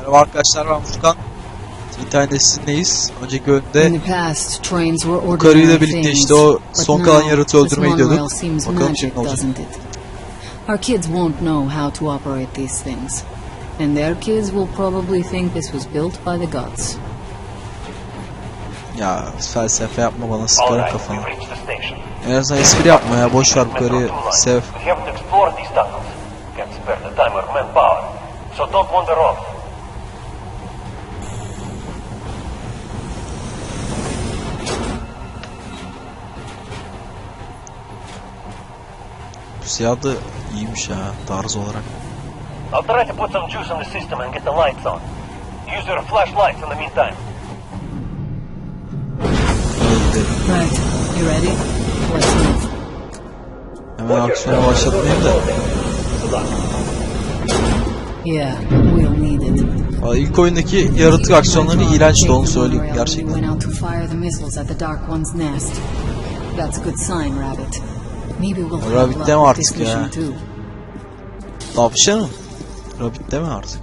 Merhaba arkadaşlar ben Furkan. İnternette sizinleyiz. Önceki In bölümde the past, trains were ordinary karıyla birlikte işte o son kalan yaratığı öldürmeyi diyorduk. seems Bakalım magic, şimdi ne olacak. doesn't it? Our kids won't know how to operate these things. And their kids will probably think this was built by the gods. Ya felsefe yapma bana sıkarım kafana. En azından espri yapma ya boş ver bu karıyı sev. We haven't explored these tunnels. Can't spare the time or manpower. So don't wander off. Siyah da iyiymiş ya tarz olarak. I'll try to put some juice in the system and get the lights on. Use your flashlights in the meantime. Öldü. Right. You ready? Let's move. Hemen aksiyona başlatmayayım da. Yeah, we'll need it. Valla İlk oyundaki yaratık aksiyonları iğrençti onu söyleyeyim gerçekten. That's a good sign, Rabbit. Rabbit deme artık ya. Tavşanım. Rabbit deme artık.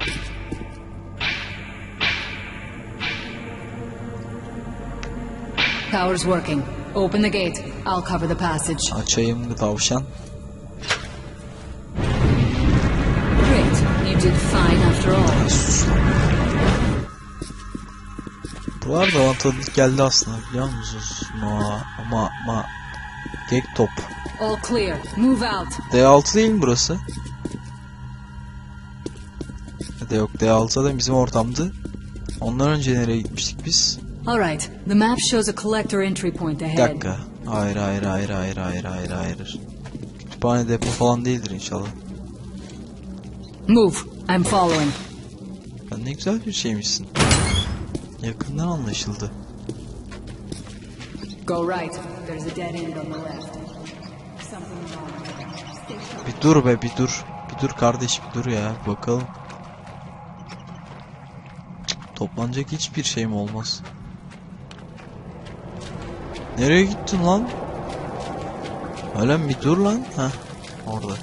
Power's working. Open the gate. I'll cover the passage. Açayım tavşan. Great. You did fine after all. Buralar da bana tanıdık geldi aslında biliyor musunuz? Ma, ma, ma. Gek top. All clear. Move out. D6 değil mi burası? Ya da yok D6 da bizim ortamdı. Ondan önce nereye gitmiştik biz? All right. The map shows a collector entry point Bir ahead. dakika. Hayır hayır hayır hayır hayır hayır hayır. Kütüphane depo falan değildir inşallah. Move. I'm following. Ya ne güzel bir şeymişsin. Yakından anlaşıldı. Go right. There's a dead end on the left. Something wrong. Bir dur be bir dur. Bir dur kardeş bir dur ya. Bakalım. Cık, Toplanacak hiçbir şey mi olmaz? Nereye gittin lan? Öyle mi? Bir dur lan. Heh. Orada.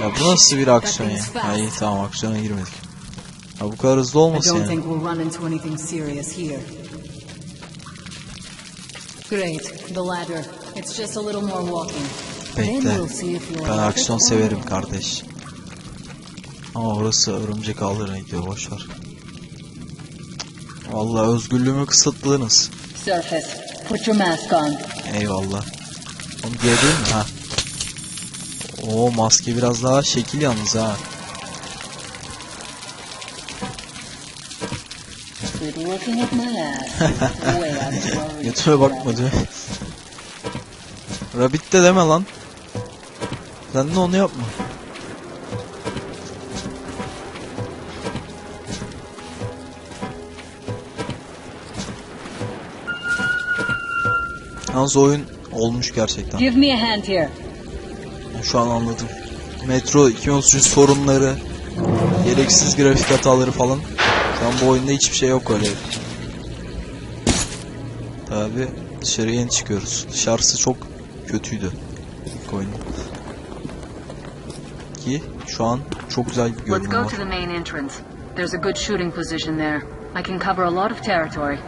Ya bu nasıl bir aksiyon ya? Ha iyi tamam aksiyona girmedik. Ha bu kadar hızlı I olmasın don't yani. think we'll run into anything serious here. Great. The ladder. It's just a little more walking. Then Bekle. we'll see if you're Ben aksiyon severim kardeş. Ama orası örümcek ağlarına gidiyor boşver. Vallahi özgürlüğümü kısıtladınız. Surface. Put your mask on. Eyvallah. Onu giyebilir mi? Ha. Oo maske biraz daha şekil yalnız ha. Quit looking at my ass. Götüme bakma diyor. Rabbit de deme lan. Sen de onu yapma. Yalnız oyun olmuş gerçekten. Give me a hand here. Şu an anladım. Metro 2033 sorunları, gereksiz grafik hataları falan. Şu an bu oyunda hiçbir şey yok öyle. Tabi dışarı yeni çıkıyoruz. Dışarısı çok kötüydü ilk oyunun. Ki şu an çok güzel bir Let's görünüm go var. to the main entrance. There's a good shooting position there. I can cover a lot of territory.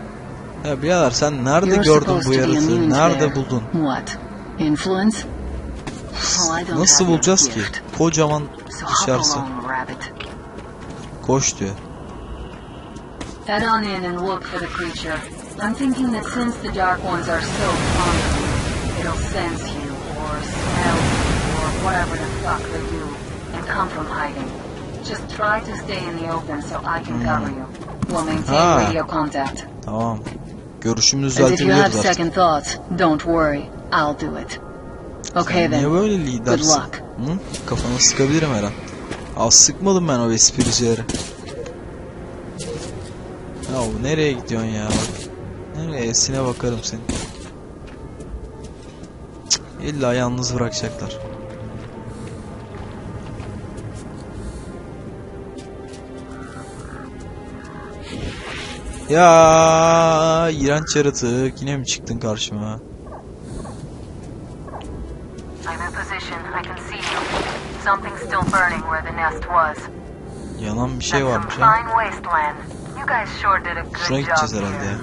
Ya birader sen nerede gördün bu to Nerede buldun? What? Influence? Nasıl your bulacağız ki? Kocaman dışarısı. Koş diyor. Head on in and look for the creature. I'm thinking that since the Dark Ones are so fond it'll sense you, or smell you, or whatever the fuck they do, and come from hiding. Just try to stay in the open so I can cover you. We'll maintain Ah. radio contact. Tamam. Görüşümüzü And if you have artık. second thoughts, don't worry. I'll do it. Okay Sen niye then. böyle lidersin? Good luck. Hı? Kafanı sıkabilirim her an. Al sıkmadım ben o espricileri. Ya nereye gidiyorsun ya. Nereye esine bakarım senin. Cık, İlla yalnız bırakacaklar. Ya iğrenç yaratık yine mi çıktın karşıma? Yanan bir şey varmış ha. Şuraya gideceğiz herhalde ya.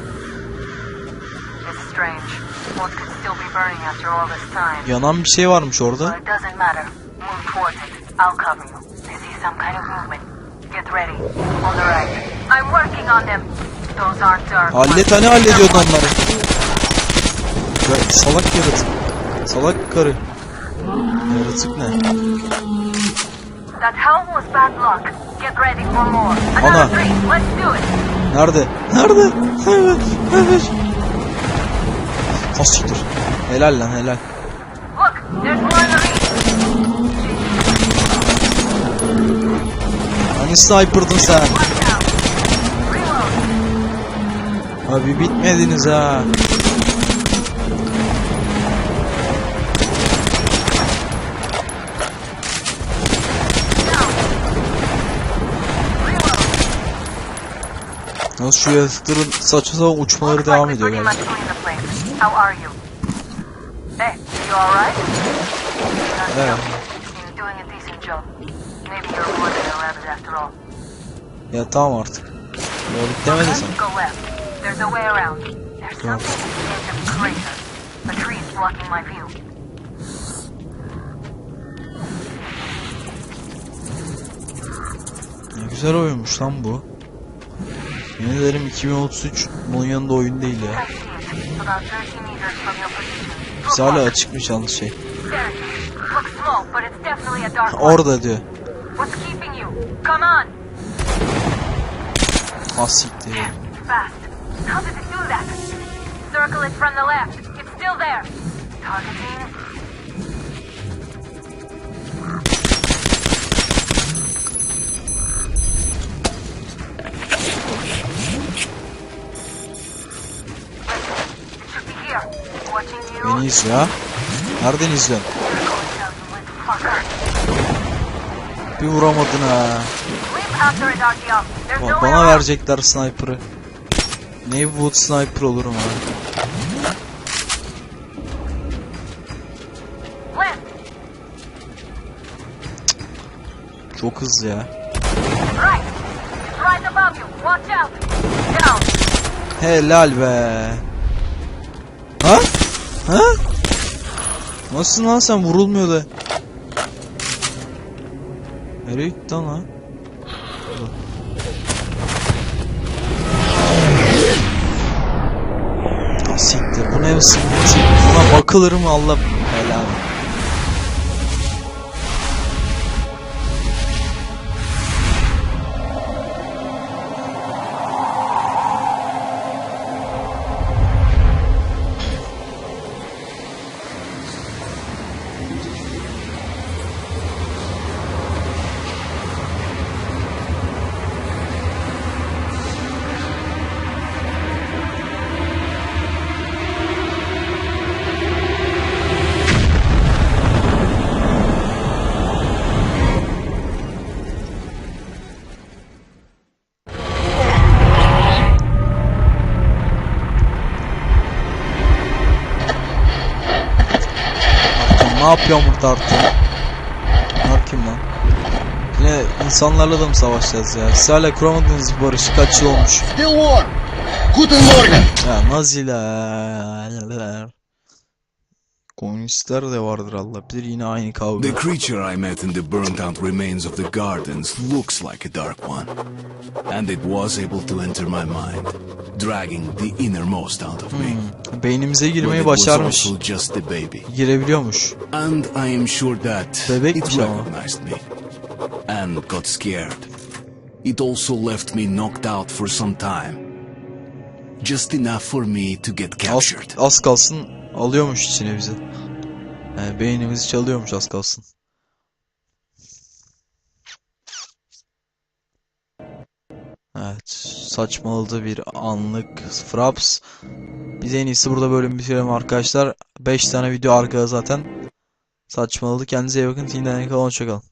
Yanan bir şey varmış orada. Hallet hani hallediyordun onları. Ya, salak yaratık. Salak karı. Yaratık ne? That helm was bad luck. Ana. Nerede? Nerede? Evet, evet. Ha siktir. Helal lan helal. Hani sniper'dın sen? Abi bitmediniz ha. Down. Reload. Nasıl şu yaratıkların saçma sapan uçmaları Looks like devam we ediyor pretty galiba. much cleaned the place. How are you? Hey, you alright? Not Yeah. guilty. You're doing a decent job. Maybe you're more than a rabbit after all. Ya tamam artık. Rabbit demedin sen. Tamam. Ne güzel oyunmuş lan bu. Yemin ederim 2033 bunun yanında oyun değil ya. I see it. About 30 meters from your position. Biz hala açıkmış yalnız şey. Orada diyor. Do that? Circle it from the left. It's still there. Targeting. İzle ha. Nereden fucker. Bir vuramadın ha. Bak, bana verecekler sniper'ı. Navy Wood sniper olurum ha. Çok hızlı ya. Right. It's right above you. Watch out. Down. Helal be. Ha? Ha? Nasılsın lan sen vurulmuyor da. Nereye gitti lan Siktir bu ne? Buna bakılır mı Allah helal. Ne yapıyorsun burada Arkan? Bunlar kim lan? Yine insanlarla da mı savaşacağız ya? Siz hala kuramadığınız bu barışı kaç yıl olmuş? Still warm. Guten Morgen. Ya Naziler. Komünistler de vardır Allah bilir yine aynı kavga. The creature I met in the burnt out remains of the gardens looks like a dark one. And it was able to enter my mind, dragging the innermost out of me. Beynimize But girmeyi başarmış. just a baby. Girebiliyormuş. And I am sure that Bebekmiş it ama. recognized me and got scared. It also left me knocked out for some time. Just enough for me to get Az, captured. az kalsın alıyormuş içine bizi. Yani beynimizi çalıyormuş az kalsın. Evet, saçmaladı bir anlık Fraps. Biz en iyisi burada bölüm bitirelim arkadaşlar. 5 tane video arkada zaten. Saçmaladı. Kendinize iyi bakın. Tinder'e kalın. Hoşçakalın.